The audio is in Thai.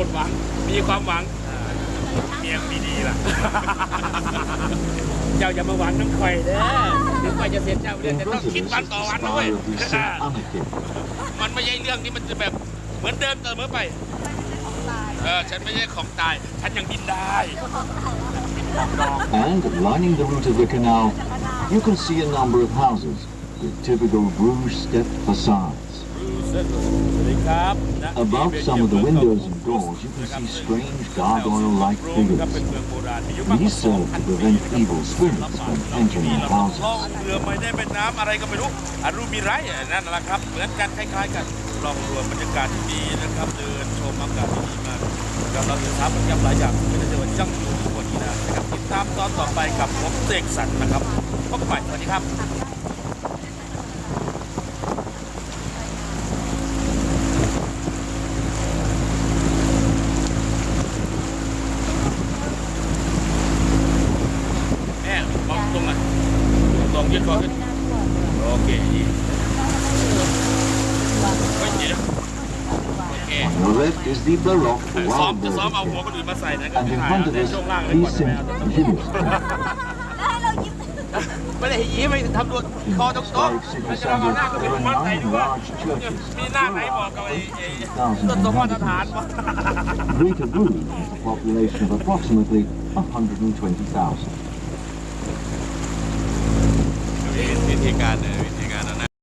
มดหวัง มีความหวังเมียมีดีล่ะ เจ้าอย่ามาหวังน้ำข่อยเด้อถึงข่อยจะเสียเจ้าเรื่อง In แต่ต้องคิด Brazil, วัน is ต่อ the วันนะเว้ย spire of the Saint Anake. มันไม่ใช่เรื่องที่มันจะแบบเหมือนเดิมเสมอไปเออฉันไม่ใช่ของตาย ฉันยังบินได้ And lining the route of the canal, you can see a number of houses with typical Bruges step facades. Above some of the windows and doors, you can see strange gargoyle-like โรมครับเป็น figures. เมืองโบราณมีอายุมากกว่า These serve to prevent evil spirits from entering นี่ the เราต้อง houses. ล่องเรือไปได้เป็นน้ำอะไรก็ไม่รู้อารูมีไรอะนั่นแหละครับเหมือนกันคล้ายๆกันลองรวมบรรยากาศที่ดีนะครับเดินชมอากาศที่ดีมากกับเราจะท้ามันย้ำหลายอย่างไม่ได้จะว่ายั่งยืนกว่านี้นะครับติดตามตอนต่อไปกับผมเสกสรรนะครับพบกันใหม่สวัสดีครับ แม่มอง ตรงไหนตรงยืดคอขึ้นโอเคดีเฮ้ยเดี๋ยวโอเค On the left is the Baroque ซ้อม wild จะซ้อมเอาหัว bird คนอื่นมาใส่นะก็ and ไม่ in ถ่าย front of ใน us, ช่วงล่างเลย the ก่อน Saint Gilles. ไม่ได้ยิ้มไม่ทำตัวคอตรงโต๊ะ Historic ไม่ city จะลองเอาหน้า centre, ก็ไป there ดู are มันใส่ nine ดูว่า large churches มีหน้าไหนบอกกับไอ้ไอ้ thousands ต้นสม of มาตรฐาน inhabitants. วะ Greater Bruges has a population of approximately 120,000. bad enemy.